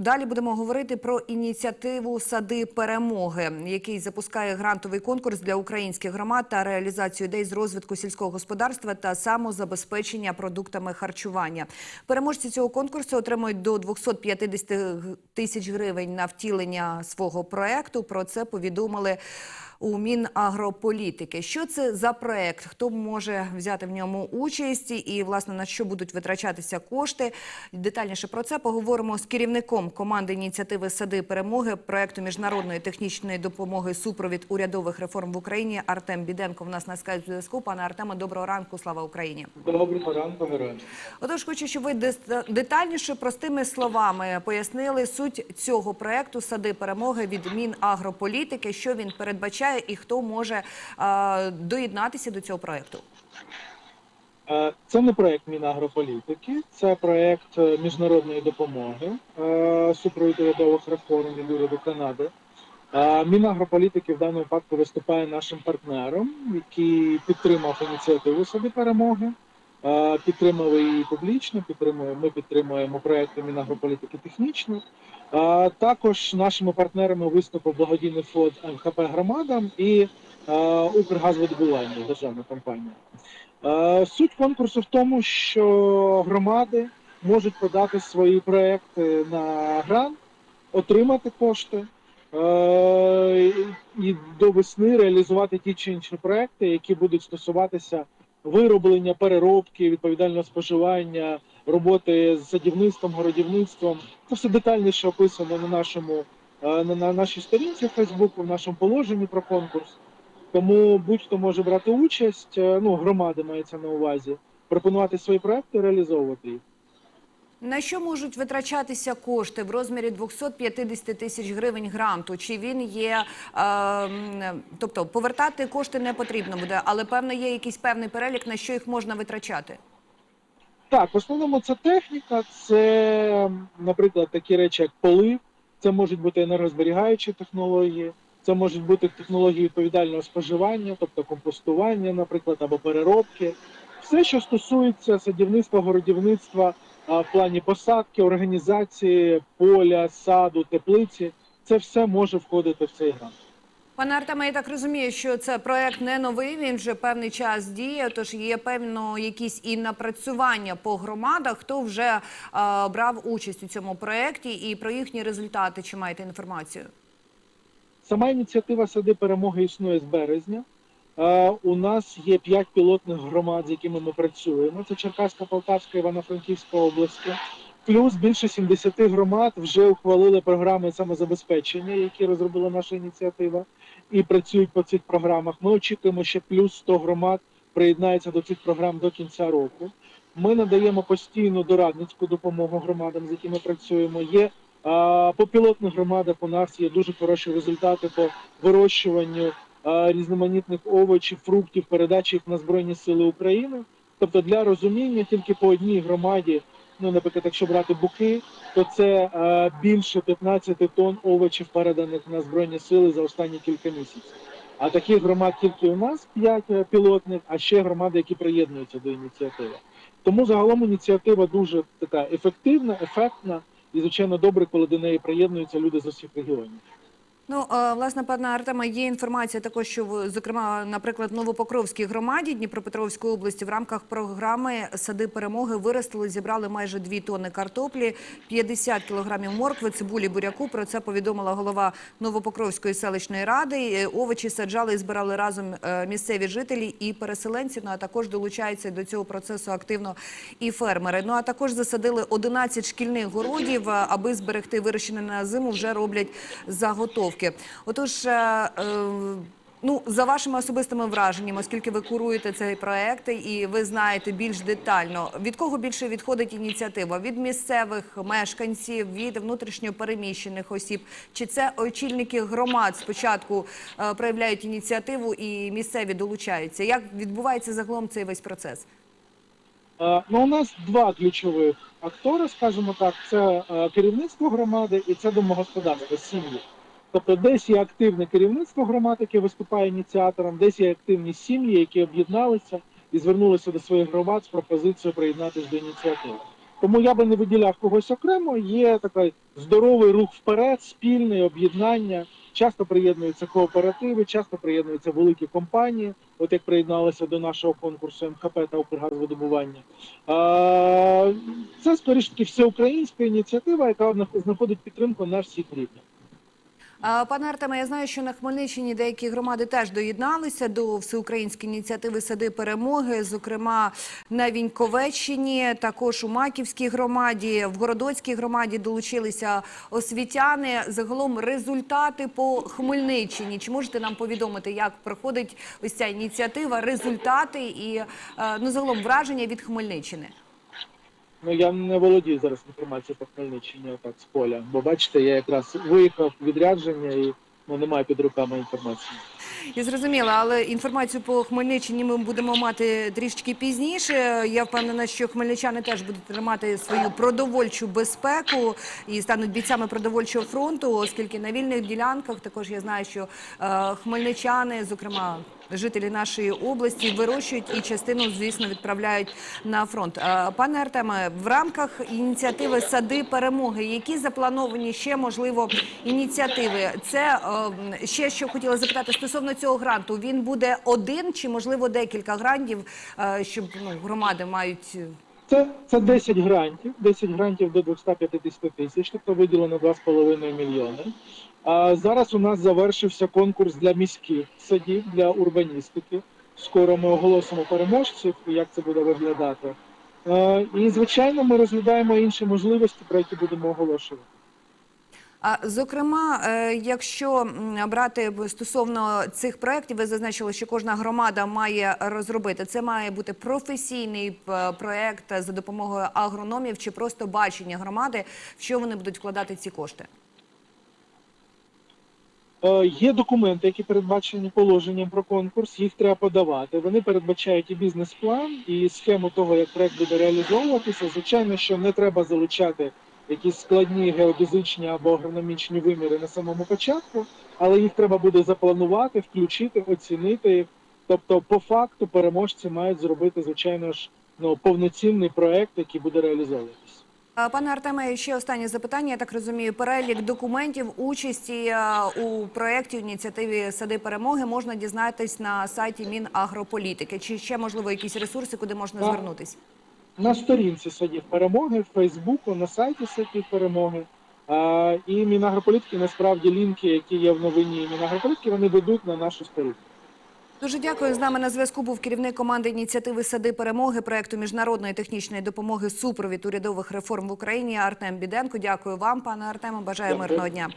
Далі будемо говорити про ініціативу Сади перемоги, який запускає грантовий конкурс для українських громад та реалізацію ідей з розвитку сільського господарства та самозабезпечення продуктами харчування. Переможці цього конкурсу отримують до 250 тисяч гривень на втілення свого проекту. Про це повідомили у Мінагрополітики. Що це за проект? Хто може взяти в ньому участь і власне на що будуть витрачатися кошти? Детальніше про це поговоримо з керівником команди ініціативи Сади перемоги проекту міжнародної технічної допомоги супровід урядових реформ в Україні. Артем Біденко в нас на скайп зв'язку. Пане Артеме, доброго ранку. Слава Україні. Доброго ранку, героям. Отож, хочу, щоб ви детальніше простими словами пояснили суть цього проекту Сади перемоги від Мінагрополітики, що він передбачає і хто може е, доєднатися до цього проекту. Е, Це не проект Мінагрополітики, це проект е, міжнародної допомоги супровід урядових реформ від уряду Канади. Мінагрополітики в даному випадку виступає нашим партнером, який підтримав ініціативу собі перемоги. Підтримав її публічно, підтримує, ми підтримуємо проекти Мінагрополітики технічно. Також нашими партнерами виступив благодійний фонд МХП громадам і Укргазвидобування, державна компанія. Суть конкурсу в тому, що громади можуть подати свої проекти на грант, отримати кошти і до весни реалізувати ті чи інші проекти, які будуть стосуватися вироблення, переробки, відповідального споживання, роботи з садівництвом, городівництвом. Це все детальніше описано на нашому е, на, на нашій сторінці Фейсбуку, в нашому положенні про конкурс. Тому будь-хто може брати участь, е, ну громади мається на увазі, пропонувати свої проекти, реалізовувати їх. На що можуть витрачатися кошти в розмірі 250 тисяч гривень гранту? Чи він є, е, тобто повертати кошти не потрібно буде, але певно є якийсь певний перелік, на що їх можна витрачати? Так, в основному це техніка, це, наприклад, такі речі, як полив, це можуть бути енергозберігаючі технології, це можуть бути технології відповідального споживання, тобто компостування, наприклад, або переробки. Все, що стосується садівництва, городівництва в плані посадки, організації поля, саду, теплиці, це все може входити в цей грант. Пане Артеме, я так розумію, що це проект не новий. Він вже певний час діє. Тож є певно якісь і напрацювання по громадах. Хто вже е, брав участь у цьому проекті і про їхні результати? Чи маєте інформацію? Сама ініціатива Сади перемоги існує з березня. У нас є п'ять пілотних громад, з якими ми працюємо. Це Черкаська, Полтавська, Івано-Франківська області. Плюс більше 70 громад вже ухвалили програми самозабезпечення, які розробила наша ініціатива, і працюють по цих програмах. Ми очікуємо, що плюс 100 громад приєднаються до цих програм до кінця року. Ми надаємо постійну дорадницьку допомогу громадам, з якими працюємо. Є а, по пілотних громадах у нас є дуже хороші результати по вирощуванню різноманітних овочів, фруктів, передачі їх на Збройні Сили України. Тобто для розуміння тільки по одній громаді, ну наприклад, якщо брати буки, то це е, більше 15 тонн овочів переданих на Збройні Сили за останні кілька місяців. А таких громад тільки у нас 5 пілотних, а ще громади, які приєднуються до ініціативи. Тому загалом ініціатива дуже така ефективна, ефектна і звичайно добре, коли до неї приєднуються люди з усіх регіонів. Ну, власне, пане Артема, є інформація також, що зокрема, наприклад, Новопокровській громаді Дніпропетровської області в рамках програми Сади перемоги виростили, зібрали майже 2 тонни картоплі, 50 кілограмів моркви, цибулі, буряку. Про це повідомила голова Новопокровської селищної ради. Е, Овочі саджали і збирали разом е, місцеві жителі і переселенці. Ну а також долучаються до цього процесу активно і фермери. Ну а також засадили 11 шкільних городів, аби зберегти вирощене на зиму. Вже роблять заготовки. Отож. е, е, Ну, за вашими особистими враженнями, оскільки ви куруєте цей проект і ви знаєте більш детально, від кого більше відходить ініціатива? Від місцевих мешканців, від внутрішньо переміщених осіб? Чи це очільники громад спочатку е, проявляють ініціативу і місцеві долучаються? Як відбувається загалом цей весь процес? Е, Ну, у нас два ключових актори, скажімо так, це керівництво громади і це домогосподарство, сім'ї. Тобто десь є активне керівництво громад, яке виступає ініціатором, десь є активні сім'ї, які об'єдналися і звернулися до своїх громад з пропозицією приєднатися до ініціативи. Тому я би не виділяв когось окремо. Є такий здоровий рух вперед, спільне об'єднання. Часто приєднуються кооперативи, часто приєднуються великі компанії, от як приєдналися до нашого конкурсу МХП та Укргазвидобування. Це скоріш таки всеукраїнська ініціатива, яка знаходить підтримку на всіх рівнях. Пане Артеме, я знаю, що на Хмельниччині деякі громади теж доєдналися до всеукраїнської ініціативи Сади перемоги, зокрема на Віньковеччині, також у Маківській громаді, в Городоцькій громаді долучилися освітяни. Загалом результати по Хмельниччині. Чи можете нам повідомити, як проходить ось ця ініціатива, результати і е, ну загалом враження від Хмельниччини? Ну я не володію зараз інформацією по Хмельниччині отак з поля. Бо бачите, я якраз виїхав відрядження і ну, немає під руками інформації. Я зрозуміла, але інформацію по Хмельниччині ми будемо мати трішки пізніше. Я впевнена, що хмельничани теж будуть тримати свою продовольчу безпеку і стануть бійцями продовольчого фронту, оскільки на вільних ділянках також я знаю, що е, хмельничани, зокрема. Жителі нашої області вирощують і частину, звісно, відправляють на фронт. Е, Пане Артеме, в рамках ініціативи Сади перемоги, які заплановані ще можливо ініціативи? Це е, ще що хотіла запитати стосовно цього гранту. Він буде один чи можливо декілька грантів, е, щоб ну громади мають Це, це 10 грантів, 10 грантів до 250 тисяч, тобто виділено 2,5 мільйони. А зараз у нас завершився конкурс для міських садів, для урбаністики. Скоро ми оголосимо переможців, як це буде виглядати. Е, І, звичайно, ми розглядаємо інші можливості, про які будемо оголошувати. А зокрема, е, якщо брати стосовно цих проєктів, ви зазначили, що кожна громада має розробити. Це має бути професійний проєкт за допомогою агрономів чи просто бачення громади, в що вони будуть вкладати ці кошти. Е, Є документи, які передбачені положенням про конкурс. Їх треба подавати. Вони передбачають і бізнес-план, і схему того, як проект буде реалізовуватися. Звичайно, що не треба залучати якісь складні геодезичні або агрономічні виміри на самому початку, але їх треба буде запланувати, включити, оцінити. Тобто, по факту, переможці мають зробити, звичайно ж, ну повноцінний проект, який буде реалізовуватися. А, Пане Артеме, ще останнє запитання. Я так розумію, перелік документів участі е, у проєкті ініціативі Сади перемоги можна дізнатись на сайті Мінагрополітики. Чи ще можливо якісь ресурси, куди можна Так. звернутись? на сторінці садів перемоги в Фейсбуку, на сайті садів перемоги. І Мінагрополітики насправді лінки, які є в новині Мінагрополітики, вони ведуть на нашу сторінку. Дуже дякую. З нами на зв'язку був керівник команди ініціативи Сади перемоги проекту міжнародної технічної допомоги супровід урядових реформ в Україні Артем Біденко. Дякую вам, пане Артему. Бажаю мирного дня.